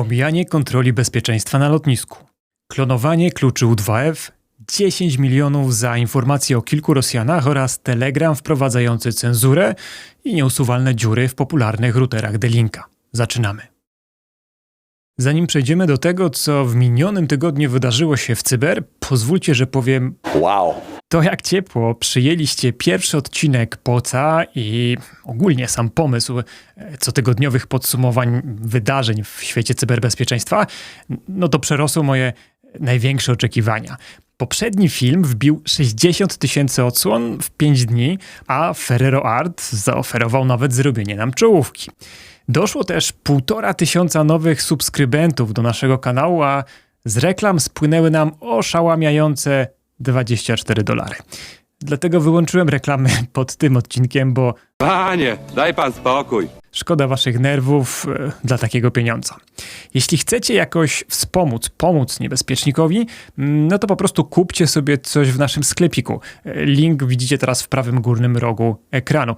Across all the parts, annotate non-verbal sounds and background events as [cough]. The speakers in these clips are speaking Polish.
Omijanie kontroli bezpieczeństwa na lotnisku. Klonowanie kluczy U2F. 10 milionów za informacje o kilku Rosjanach oraz telegram wprowadzający cenzurę i nieusuwalne dziury w popularnych routerach D-Linka. Zaczynamy. Zanim przejdziemy do tego, co w minionym tygodniu wydarzyło się w cyber, pozwólcie, że powiem Wow. To jak ciepło przyjęliście pierwszy odcinek POCA i ogólnie sam pomysł e, cotygodniowych podsumowań wydarzeń w świecie cyberbezpieczeństwa, no to przerosło moje największe oczekiwania. Poprzedni film wbił 60 tysięcy odsłon w 5 dni, a Ferrero Art zaoferował nawet zrobienie nam czołówki. Doszło też półtora tysiąca nowych subskrybentów do naszego kanału, a z reklam spłynęły nam oszałamiające 24 dolary. Dlatego wyłączyłem reklamy [laughs] pod tym odcinkiem, bo Panie, daj pan spokój. szkoda waszych nerwów e, dla takiego pieniądza. Jeśli chcecie jakoś wspomóc, pomóc niebezpiecznikowi, mm, no to po prostu kupcie sobie coś w naszym sklepiku. E, Link widzicie teraz w prawym górnym rogu ekranu.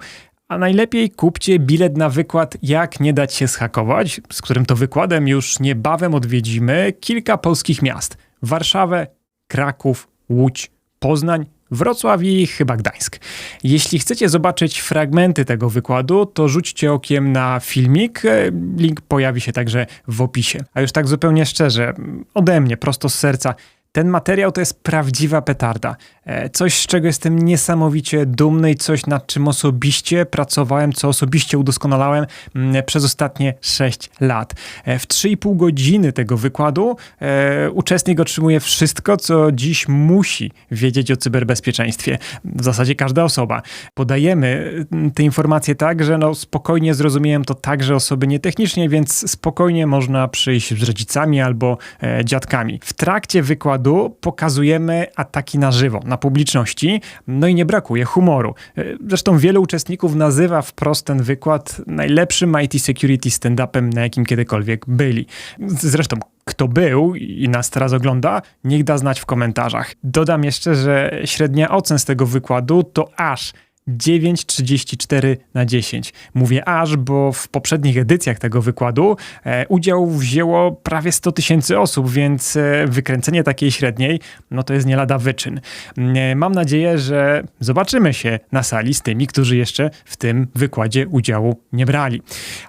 A najlepiej kupcie bilet na wykład Jak nie dać się schakować, z którym to wykładem już niebawem odwiedzimy kilka polskich miast. Warszawę, Kraków, Łódź, Poznań, Wrocław i chyba Gdańsk. Jeśli chcecie zobaczyć fragmenty tego wykładu, to rzućcie okiem na filmik. E, Link pojawi się także w opisie. A już tak zupełnie szczerze, ode mnie, prosto z serca, ten materiał to jest prawdziwa petarda. E, Coś, z czego jestem niesamowicie dumny i coś, nad czym osobiście pracowałem, co osobiście udoskonalałem mm, przez ostatnie 6 lat. E, W 3,5 godziny tego wykładu e, uczestnik otrzymuje wszystko, co dziś musi wiedzieć o cyberbezpieczeństwie. W zasadzie każda osoba. Podajemy mm, te informacje tak, że no spokojnie zrozumieją to także osoby nietechnicznie, więc spokojnie można przyjść z rodzicami albo dziadkami. W trakcie wykładu pokazujemy ataki na żywo, na publiczności, no i nie brakuje humoru. E, Zresztą wielu uczestników nazywa wprost ten wykład najlepszym IT security stand-upem, na jakim kiedykolwiek byli. Zresztą kto był i nas teraz ogląda, niech da znać w komentarzach. Dodam jeszcze, że średnia ocen z tego wykładu to aż 9,34 na 10. Mówię aż, bo w poprzednich edycjach tego wykładu e, udział wzięło prawie 100 tysięcy osób, więc e, wykręcenie takiej średniej, no to jest nie lada wyczyn. E, mam nadzieję, że zobaczymy się na sali z tymi, którzy jeszcze w tym wykładzie udziału nie brali.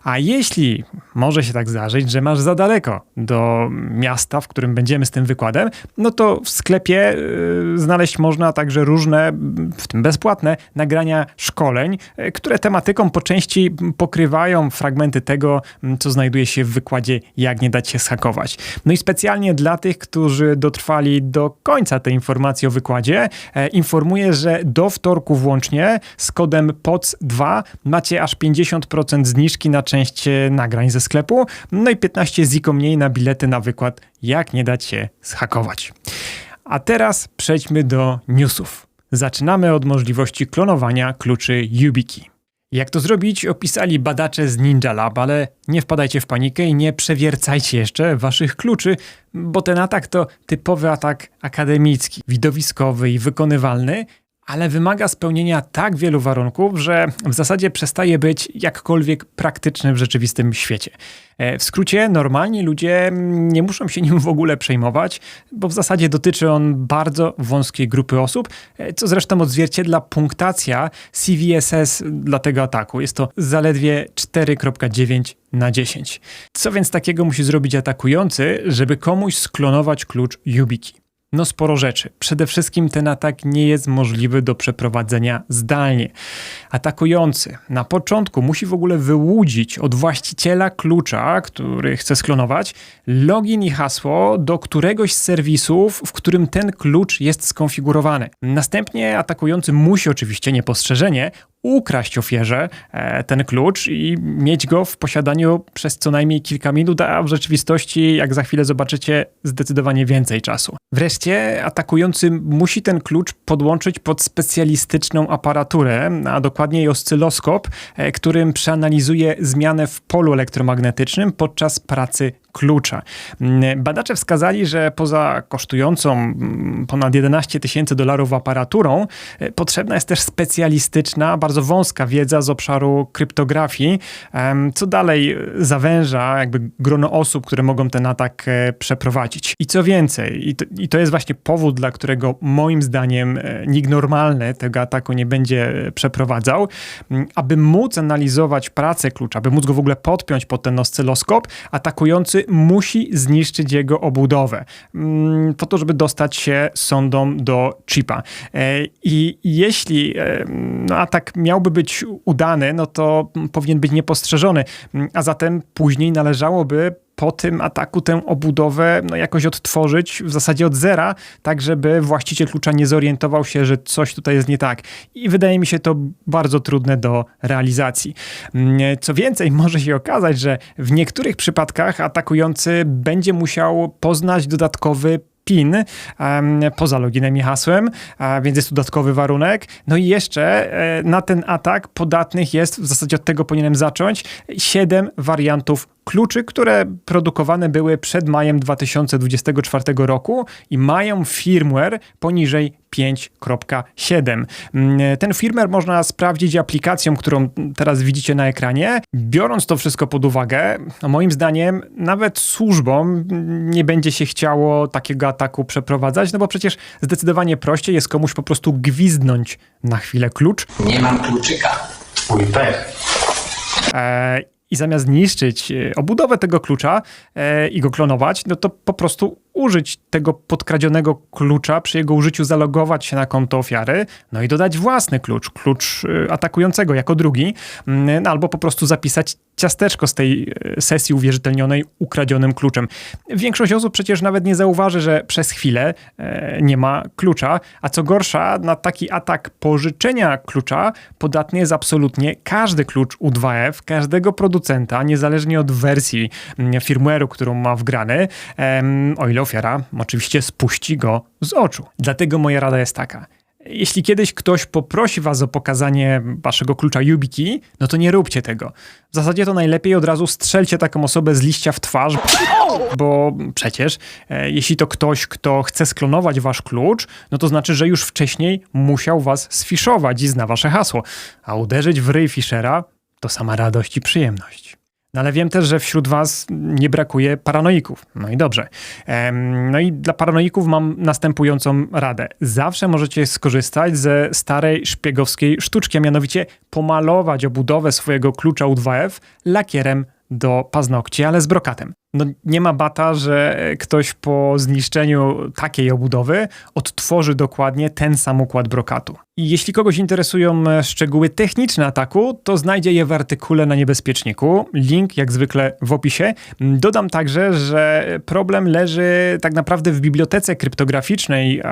A jeśli może się tak zdarzyć, że masz za daleko do miasta, w którym będziemy z tym wykładem, no to w sklepie y, znaleźć można także różne, w tym bezpłatne, nagrania szkoleń, y, które tematyką po części pokrywają fragmenty tego, co znajduje się w wykładzie Jak nie dać się schakować. No i specjalnie dla tych, którzy dotrwali do końca tej informacji o wykładzie, e, informuję, że do wtorku włącznie z kodem POC2 macie aż 50% zniżki na część e, nagrań ze sklepu, no i 15 ziko mniej na bilety na wykład Jak nie dać się zhakować. A teraz przejdźmy do newsów. Zaczynamy od możliwości klonowania kluczy YubiKey. Jak to zrobić, opisali badacze z Ninja Lab, ale nie wpadajcie w panikę i nie przewiercajcie jeszcze waszych kluczy, bo ten atak to typowy atak akademicki, widowiskowy i wykonywalny, ale wymaga spełnienia tak wielu warunków, że w zasadzie przestaje być jakkolwiek praktyczny w rzeczywistym świecie. E, W skrócie, normalni ludzie nie muszą się nim w ogóle przejmować, bo w zasadzie dotyczy on bardzo wąskiej grupy osób, e, co zresztą odzwierciedla punktacja CVSS dla tego ataku. Jest to zaledwie 4,9 na 10. Co więc takiego musi zrobić atakujący, żeby komuś sklonować klucz YubiKey? No sporo rzeczy. Przede wszystkim ten atak nie jest możliwy do przeprowadzenia zdalnie. Atakujący na początku musi w ogóle wyłudzić od właściciela klucza, który chce sklonować, login i hasło do któregoś z serwisów, w którym ten klucz jest skonfigurowany. Następnie atakujący musi oczywiście niepostrzeżenie ukraść ofierze e, ten klucz i mieć go w posiadaniu przez co najmniej kilka minut, a w rzeczywistości, jak za chwilę zobaczycie, zdecydowanie więcej czasu. Wreszcie atakujący musi ten klucz podłączyć pod specjalistyczną aparaturę, a dokładniej oscyloskop, e, którym przeanalizuje zmianę w polu elektromagnetycznym podczas pracy klucza. Mm, Badacze wskazali, że poza kosztującą mm, ponad 11 tysięcy dolarów aparaturą, e, potrzebna jest też specjalistyczna, bardzo wąska wiedza z obszaru kryptografii, co dalej zawęża jakby grono osób, które mogą ten atak e, przeprowadzić. I co więcej, i to, i to jest właśnie powód, dla którego moim zdaniem e, nikt normalny tego ataku nie będzie e, przeprowadzał, aby móc analizować pracę klucza, aby móc go w ogóle podpiąć pod ten oscyloskop, atakujący musi zniszczyć jego obudowę, mm, po to, żeby dostać się sondą do chipa. E, I jeśli e, no, atak miałby być udany, no to powinien być niepostrzeżony, Mm, a zatem później należałoby po tym ataku tę obudowę no, jakoś odtworzyć w zasadzie od zera, tak żeby właściciel klucza nie zorientował się, że coś tutaj jest nie tak. I wydaje mi się to bardzo trudne do realizacji. Mm, Co więcej, [laughs] może się okazać, że w niektórych przypadkach atakujący będzie musiał poznać dodatkowy PIN poza loginem i hasłem, więc jest dodatkowy warunek. No i jeszcze e, na ten atak podatnych jest, w zasadzie od tego powinienem zacząć, 7 wariantów kluczy, które produkowane były przed majem 2024 roku i mają firmware poniżej 5.7. Mm, Ten firmware można sprawdzić aplikacją, którą teraz widzicie na ekranie. Biorąc to wszystko pod uwagę, no moim zdaniem nawet służbom nie będzie się chciało takiego ataku przeprowadzać, no bo przecież zdecydowanie prościej jest komuś po prostu gwizdnąć na chwilę klucz Nie mam kluczyka. Twój pech. e, i zamiast niszczyć e, obudowę tego klucza e, i go klonować, no to po prostu użyć tego podkradzionego klucza, przy jego użyciu zalogować się na konto ofiary, no i dodać własny klucz, klucz e, atakującego jako drugi, mm, no albo po prostu zapisać ciasteczko z tej e, sesji uwierzytelnionej ukradzionym kluczem. Większość osób przecież nawet nie zauważy, że przez chwilę e, nie ma klucza, a co gorsza, na taki atak pożyczenia klucza podatny jest absolutnie każdy klucz U2F, każdego producenta, niezależnie od wersji mm, firmware'u, którą ma wgrany, o ile ofiara oczywiście spuści go z oczu. Dlatego moja rada jest taka. Jeśli kiedyś ktoś poprosi was o pokazanie waszego klucza YubiKey, no to nie róbcie tego. W zasadzie to najlepiej od razu strzelcie taką osobę z liścia w twarz, bo przecież e, jeśli to ktoś, kto chce sklonować wasz klucz, no to znaczy, że już wcześniej musiał was sfiszować i zna wasze hasło. A uderzyć w ryj Fischera to sama radość i przyjemność. No ale wiem też, że wśród was nie brakuje paranoików. No i dobrze. No i dla paranoików mam następującą radę. Zawsze możecie skorzystać ze starej szpiegowskiej sztuczki, a mianowicie pomalować obudowę swojego klucza U2F lakierem do paznokci, ale z brokatem. No nie ma bata, że ktoś po zniszczeniu takiej obudowy odtworzy dokładnie ten sam układ brokatu. I jeśli kogoś interesują e, szczegóły techniczne ataku, to znajdzie je w artykule na niebezpieczniku. Link jak zwykle w opisie. Dodam także, że problem leży tak naprawdę w bibliotece kryptograficznej,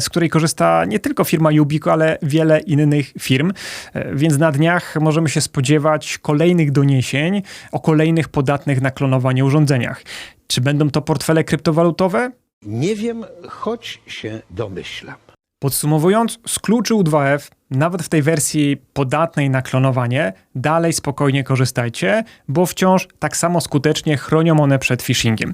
z której korzysta nie tylko firma Yubico, ale wiele innych firm. E, Więc na dniach możemy się spodziewać kolejnych doniesień o kolejnych podatnych na klonowanie Czy będą to portfele kryptowalutowe? Nie wiem, choć się domyślam. Podsumowując, z kluczy U2F, nawet w tej wersji podatnej na klonowanie, dalej spokojnie korzystajcie, bo wciąż tak samo skutecznie chronią one przed phishingiem.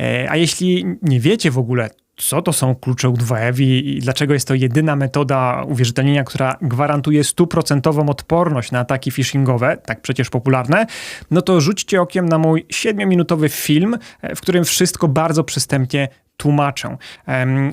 E, A jeśli nie wiecie w ogóle, co to są klucze U2F i, dlaczego jest to jedyna metoda uwierzytelnienia, która gwarantuje stuprocentową odporność na ataki phishingowe, tak przecież popularne, no to rzućcie okiem na mój 7-minutowy film, w którym wszystko bardzo przystępnie tłumaczę.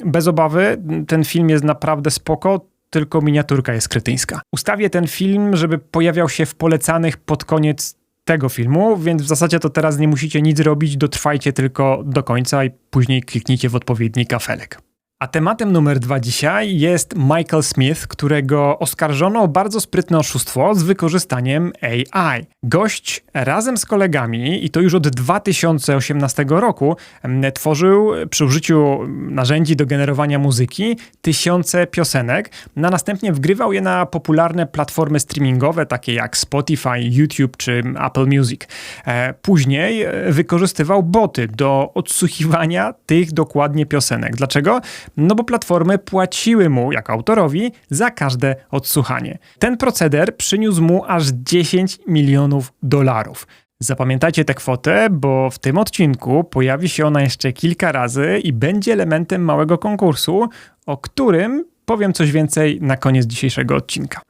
Bez obawy, ten film jest naprawdę spoko, tylko miniaturka jest kretyńska. Ustawię ten film, żeby pojawiał się w polecanych pod koniec tego filmu, więc w zasadzie to teraz nie musicie nic robić, dotrwajcie tylko do końca i później kliknijcie w odpowiedni kafelek. A tematem numer dwa dzisiaj jest Michael Smith, którego oskarżono o bardzo sprytne oszustwo z wykorzystaniem AI. Gość razem z kolegami, i to już od 2018 roku, em, tworzył przy użyciu narzędzi do generowania muzyki tysiące piosenek, a następnie wgrywał je na popularne platformy streamingowe, takie jak Spotify, YouTube czy Apple Music. E, Później e, wykorzystywał boty do odsłuchiwania tych dokładnie piosenek. Dlaczego? No bo platformy płaciły mu, jako autorowi, za każde odsłuchanie. Ten proceder przyniósł mu aż 10 milionów dolarów. Zapamiętajcie tę kwotę, bo w tym odcinku pojawi się ona jeszcze kilka razy i będzie elementem małego konkursu, o którym powiem coś więcej na koniec dzisiejszego odcinka.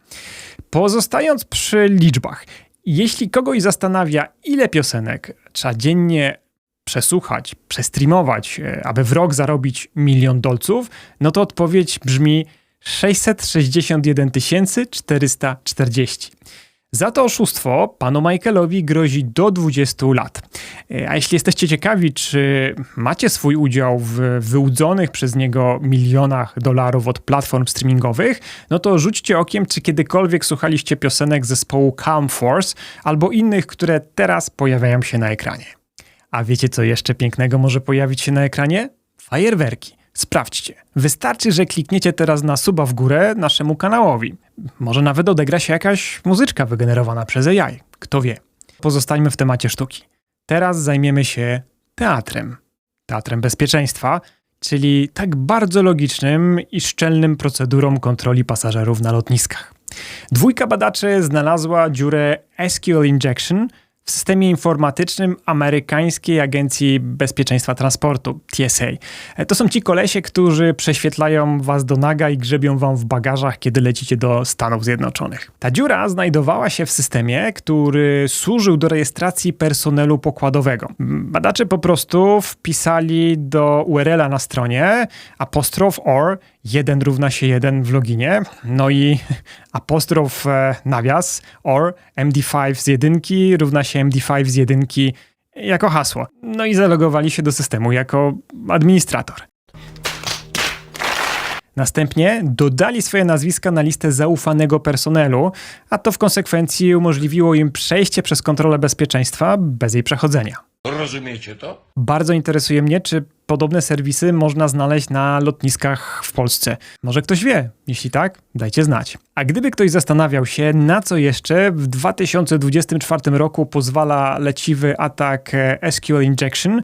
Pozostając przy liczbach, jeśli kogoś zastanawia, ile piosenek trzeba dziennie przesłuchać, przestreamować, e, aby w rok zarobić milion dolców, no to odpowiedź brzmi 661 440. Za to oszustwo panu Michaelowi grozi do 20 lat. E, A jeśli jesteście ciekawi, czy macie swój udział w wyłudzonych przez niego milionach dolarów od platform streamingowych, no to rzućcie okiem, czy kiedykolwiek słuchaliście piosenek zespołu Calm Force albo innych, które teraz pojawiają się na ekranie. A wiecie, co jeszcze pięknego może pojawić się na ekranie? Fajerwerki. Sprawdźcie. Wystarczy, że klikniecie teraz na suba w górę naszemu kanałowi. Może nawet odegra się jakaś muzyczka wygenerowana przez AI. Kto wie. Pozostańmy w temacie sztuki. Teraz zajmiemy się teatrem. Teatrem bezpieczeństwa, czyli tak bardzo logicznym i szczelnym procedurą kontroli pasażerów na lotniskach. Dwójka badaczy znalazła dziurę SQL Injection w systemie informatycznym amerykańskiej Agencji Bezpieczeństwa Transportu, TSA. E, To są ci kolesie, którzy prześwietlają was do naga i grzebią wam w bagażach, kiedy lecicie do Stanów Zjednoczonych. Ta dziura znajdowała się w systemie, który służył do rejestracji personelu pokładowego. Badacze po prostu wpisali do URL-a na stronie apostrof or 1 równa się 1 w loginie, no i [laughs] apostrof e, nawias or MD5 z jedynki równa się MD5 z jedynki jako hasło. No i zalogowali się do systemu jako administrator. Następnie dodali swoje nazwiska na listę zaufanego personelu, a to w konsekwencji umożliwiło im przejście przez kontrolę bezpieczeństwa bez jej przechodzenia. Rozumiecie to? Bardzo interesuje mnie, czy podobne serwisy można znaleźć na lotniskach w Polsce. Może ktoś wie? Jeśli tak, dajcie znać. A gdyby ktoś zastanawiał się, na co jeszcze w 2024 roku pozwala leciwy atak e, SQL Injection,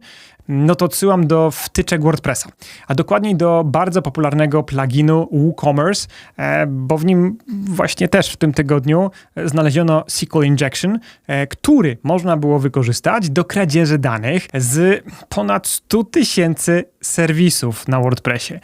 no to odsyłam do wtyczek WordPressa, a dokładniej do bardzo popularnego pluginu WooCommerce, e, bo w nim właśnie też w tym tygodniu e, znaleziono SQL Injection, e, który można było wykorzystać do kradzieży danych z ponad 100 tysięcy serwisów na WordPressie.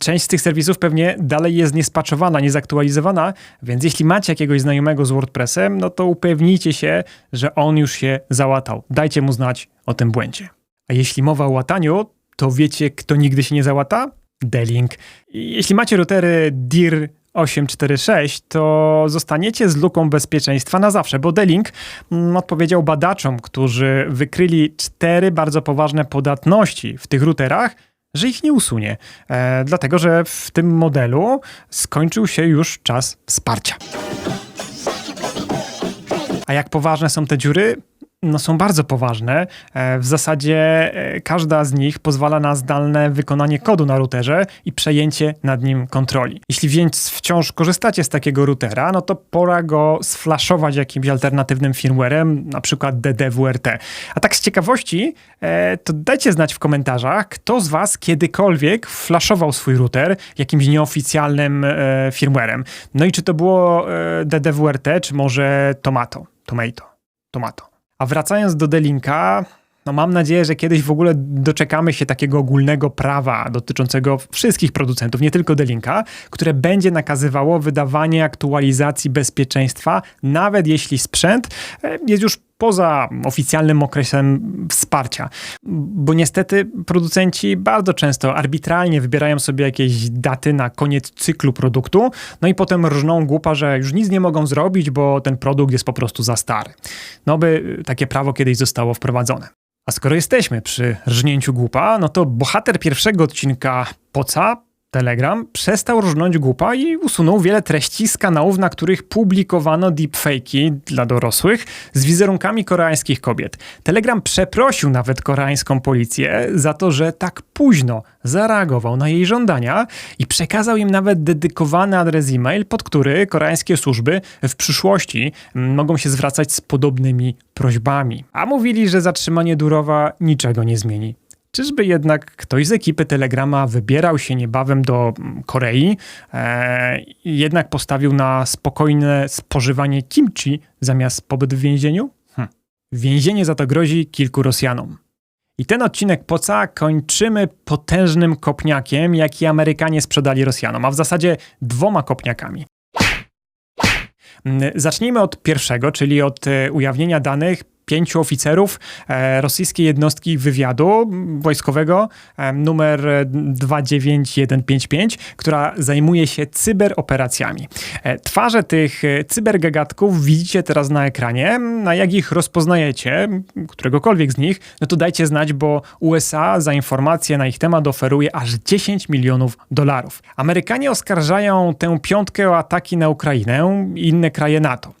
Część z tych serwisów pewnie dalej jest niespaczowana, niezaktualizowana, więc jeśli macie jakiegoś znajomego z WordPressem, no to upewnijcie się, że on już się załatał. Dajcie mu znać o tym błędzie. A jeśli mowa o łataniu, to wiecie, kto nigdy się nie załata? D-Link. Jeśli macie routery DIR 846, to zostaniecie z luką bezpieczeństwa na zawsze, bo D-Link mm, odpowiedział badaczom, którzy wykryli cztery bardzo poważne podatności w tych routerach, że ich nie usunie, e, dlatego że w tym modelu skończył się już czas wsparcia. A jak poważne są te dziury? No są bardzo poważne. E, W zasadzie e, każda z nich pozwala na zdalne wykonanie kodu na routerze i przejęcie nad nim kontroli. Jeśli więc wciąż korzystacie z takiego routera, no to pora go sflaszować jakimś alternatywnym firmwarem, na przykład DDWRT. A tak z ciekawości, e, to dajcie znać w komentarzach, kto z was kiedykolwiek flaszował swój router jakimś nieoficjalnym firmwarem. No i czy to było DDWRT, czy może Tomato, Tomato, Tomato. A wracając do Delinka, no mam nadzieję, że kiedyś w ogóle doczekamy się takiego ogólnego prawa dotyczącego wszystkich producentów, nie tylko Delinka, które będzie nakazywało wydawanie aktualizacji bezpieczeństwa, nawet jeśli sprzęt e, jest już poza oficjalnym okresem wsparcia. Bo niestety producenci bardzo często arbitralnie wybierają sobie jakieś daty na koniec cyklu produktu, no i potem rżną głupa, że już nic nie mogą zrobić, bo ten produkt jest po prostu za stary. No by takie prawo kiedyś zostało wprowadzone. A skoro jesteśmy przy rżnięciu głupa, no to bohater pierwszego odcinka Poca, Telegram, przestał rżnąć głupa i usunął wiele treści z kanałów, na których publikowano deepfake'i dla dorosłych z wizerunkami koreańskich kobiet. Telegram przeprosił nawet koreańską policję za to, że tak późno zareagował na jej żądania i przekazał im nawet dedykowany adres e-mail, pod który koreańskie służby w przyszłości mogą się zwracać z podobnymi prośbami. A mówili, że zatrzymanie Durowa niczego nie zmieni. Czyżby jednak ktoś z ekipy Telegrama wybierał się niebawem do mm, Korei e, jednak postawił na spokojne spożywanie kimchi zamiast pobyt w więzieniu? Hm. Więzienie za to grozi kilku Rosjanom. I ten odcinek Poca kończymy potężnym kopniakiem, jaki Amerykanie sprzedali Rosjanom, a w zasadzie dwoma kopniakami. Mm, Zacznijmy od pierwszego, czyli od e, ujawnienia danych pięciu oficerów e, rosyjskiej jednostki wywiadu wojskowego e, numer e, 29155, która zajmuje się cyberoperacjami. E, Twarze tych cybergagatków widzicie teraz na ekranie, a jak ich rozpoznajecie, któregokolwiek z nich, no to dajcie znać, bo USA za informacje na ich temat oferuje aż 10 milionów dolarów. Amerykanie oskarżają tę piątkę o ataki na Ukrainę i inne kraje NATO.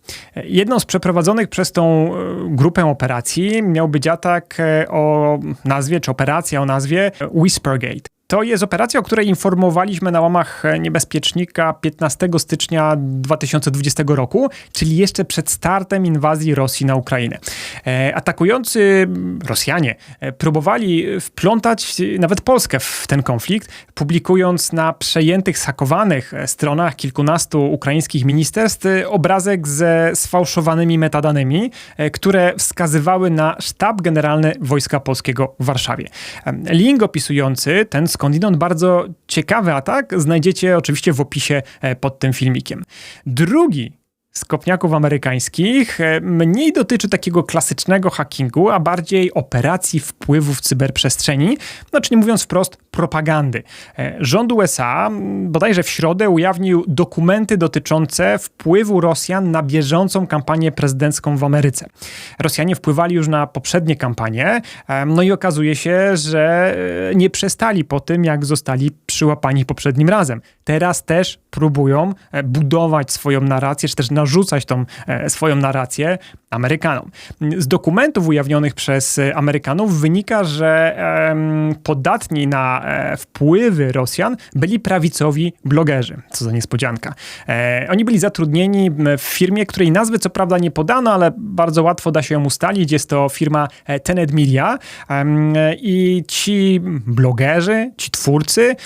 Jedną z przeprowadzonych przez tą e, operacji miał być atak e, o nazwie, czy operacja o nazwie Whispergate. To jest operacja, o której informowaliśmy na łamach e, niebezpiecznika 15 stycznia 2020 roku, czyli jeszcze przed startem inwazji Rosji na Ukrainę. E, atakujący Rosjanie e, próbowali wplątać nawet Polskę w ten konflikt, publikując na przejętych, sakowanych stronach kilkunastu ukraińskich ministerstw obrazek ze sfałszowanymi metadanymi, które wskazywały na sztab generalny Wojska Polskiego w Warszawie. Link opisujący ten skądinąd bardzo ciekawy atak znajdziecie oczywiście w opisie e, pod tym filmikiem. Drugi z kopniaków amerykańskich e, mniej dotyczy takiego klasycznego hackingu, a bardziej operacji wpływu w cyberprzestrzeni, no czyli mówiąc wprost propagandy. E, Rząd USA bodajże w środę ujawnił dokumenty dotyczące wpływu Rosjan na bieżącą kampanię prezydencką w Ameryce. Rosjanie wpływali już na poprzednie kampanie, e, no i okazuje się, że nie przestali po tym, jak zostali przyłapani poprzednim razem. Teraz też próbują budować swoją narrację, czy też narzucać tą e, swoją narrację Amerykanom. Z dokumentów ujawnionych przez e, Amerykanów wynika, że podatni na e, wpływy Rosjan byli prawicowi blogerzy. Co za niespodzianka. Oni byli zatrudnieni w firmie, której nazwy co prawda nie podano, ale bardzo łatwo da się ją ustalić. Jest to firma Tenet Media i ci blogerzy, ci twórcy,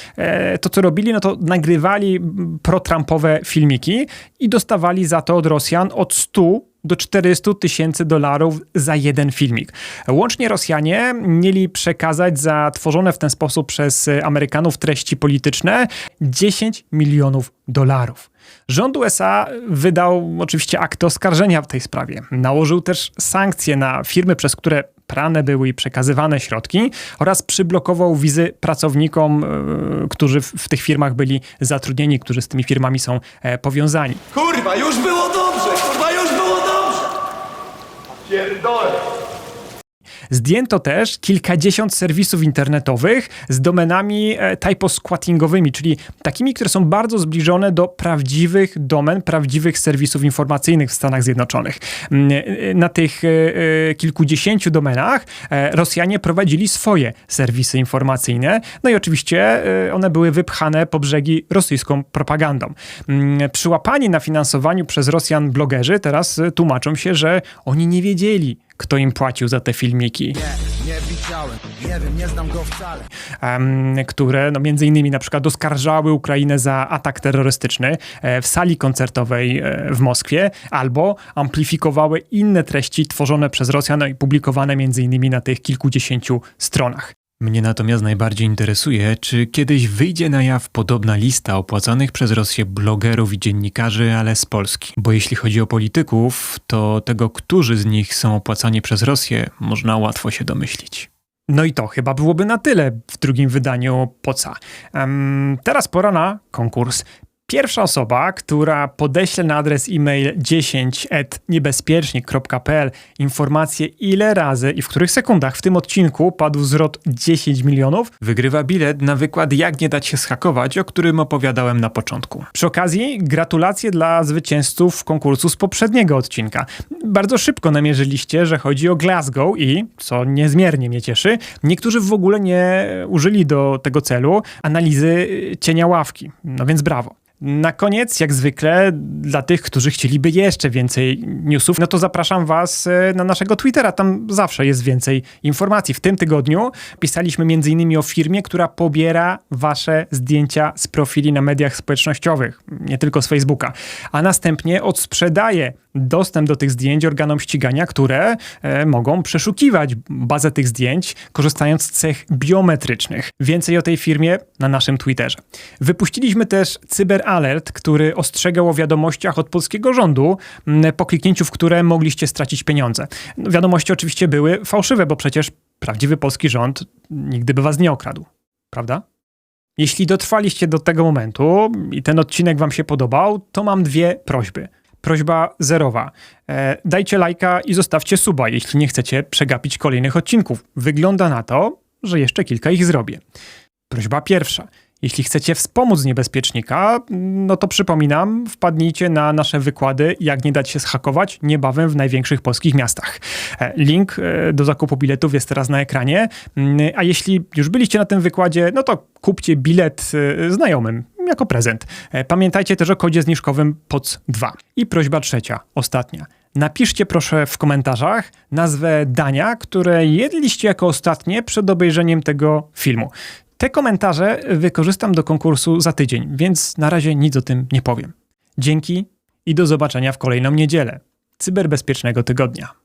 to co robili, no to nagrywali pro-Trumpowe filmiki i dostawali za to od Rosjan od 100 do 400 tysięcy dolarów za jeden filmik. Łącznie Rosjanie mieli przekazać za tworzone w ten sposób przez Amerykanów treści polityczne 10 milionów dolarów. Rząd USA wydał oczywiście akt oskarżenia w tej sprawie. Nałożył też sankcje na firmy, przez które prane były i przekazywane środki oraz przyblokował wizy pracownikom, e, którzy w, w tych firmach byli zatrudnieni, którzy z tymi firmami są e, powiązani. Kurwa, już było dobrze! Kurwa, już było dobrze! Pierdolę! Zdjęto też kilkadziesiąt serwisów internetowych z domenami e, typosquattingowymi, czyli takimi, które są bardzo zbliżone do prawdziwych domen, prawdziwych serwisów informacyjnych w Stanach Zjednoczonych. Mm, e, Na tych e, e, kilkudziesięciu domenach e, Rosjanie prowadzili swoje serwisy informacyjne, no i oczywiście e, one były wypchane po brzegi rosyjską propagandą. Mm, Przyłapani na finansowaniu przez Rosjan blogerzy teraz e, tłumaczą się, że oni nie wiedzieli, kto im płacił za te filmiki. Nie widziałem, nie wiem, nie znam go wcale. em, które no, między innymi na przykład oskarżały Ukrainę za atak terrorystyczny e, w sali koncertowej e, w Moskwie, albo amplifikowały inne treści tworzone przez Rosjan i publikowane między innymi na tych kilkudziesięciu stronach. Mnie natomiast najbardziej interesuje, czy kiedyś wyjdzie na jaw podobna lista opłacanych przez Rosję blogerów i dziennikarzy, ale z Polski. Bo jeśli chodzi o polityków, to tego, którzy z nich są opłacani przez Rosję, można łatwo się domyślić. No i to chyba byłoby na tyle w drugim wydaniu Poca. Em, teraz pora na konkurs. Pierwsza osoba, która podeśle na adres e-mail 10.niebezpiecznik.pl informację ile razy i w których sekundach w tym odcinku padł zwrot 10 milionów, wygrywa bilet na wykład Jak nie dać się schakować, o którym opowiadałem na początku. Przy okazji gratulacje dla zwycięzców konkursu z poprzedniego odcinka. Bardzo szybko namierzyliście, że chodzi o Glasgow i, co niezmiernie mnie cieszy, niektórzy w ogóle nie użyli do tego celu analizy cienia ławki. No więc brawo. Na koniec, jak zwykle, dla tych, którzy chcieliby jeszcze więcej newsów, no to zapraszam Was e, na naszego Twittera. Tam zawsze jest więcej informacji. W tym tygodniu pisaliśmy m.in. o firmie, która pobiera Wasze zdjęcia z profili na mediach społecznościowych, nie tylko z Facebooka, a następnie odsprzedaje dostęp do tych zdjęć organom ścigania, które e, mogą przeszukiwać bazę tych zdjęć, korzystając z cech biometrycznych. Więcej o tej firmie na naszym Twitterze. Wypuściliśmy też Cyber Alert, który ostrzegał o wiadomościach od polskiego rządu, po kliknięciu w które mogliście stracić pieniądze. No, wiadomości oczywiście były fałszywe, bo przecież prawdziwy polski rząd nigdy by was nie okradł. Prawda? Jeśli dotrwaliście do tego momentu i ten odcinek Wam się podobał, to mam dwie prośby. Prośba zerowa. E, dajcie lajka i zostawcie suba, jeśli nie chcecie przegapić kolejnych odcinków. Wygląda na to, że jeszcze kilka ich zrobię. Prośba pierwsza. Jeśli chcecie wspomóc niebezpiecznika, no to przypominam, wpadnijcie na nasze wykłady, jak nie dać się schakować, niebawem w największych polskich miastach. E, Link e, do zakupu biletów jest teraz na ekranie, Mm, a jeśli już byliście na tym wykładzie, no to kupcie bilet e, znajomym jako prezent. Pamiętajcie też o kodzie zniżkowym POC2. I prośba trzecia, ostatnia. Napiszcie proszę w komentarzach nazwę dania, które jedliście jako ostatnie przed obejrzeniem tego filmu. Te komentarze wykorzystam do konkursu za tydzień, więc na razie nic o tym nie powiem. Dzięki i do zobaczenia w kolejną niedzielę. Cyberbezpiecznego tygodnia.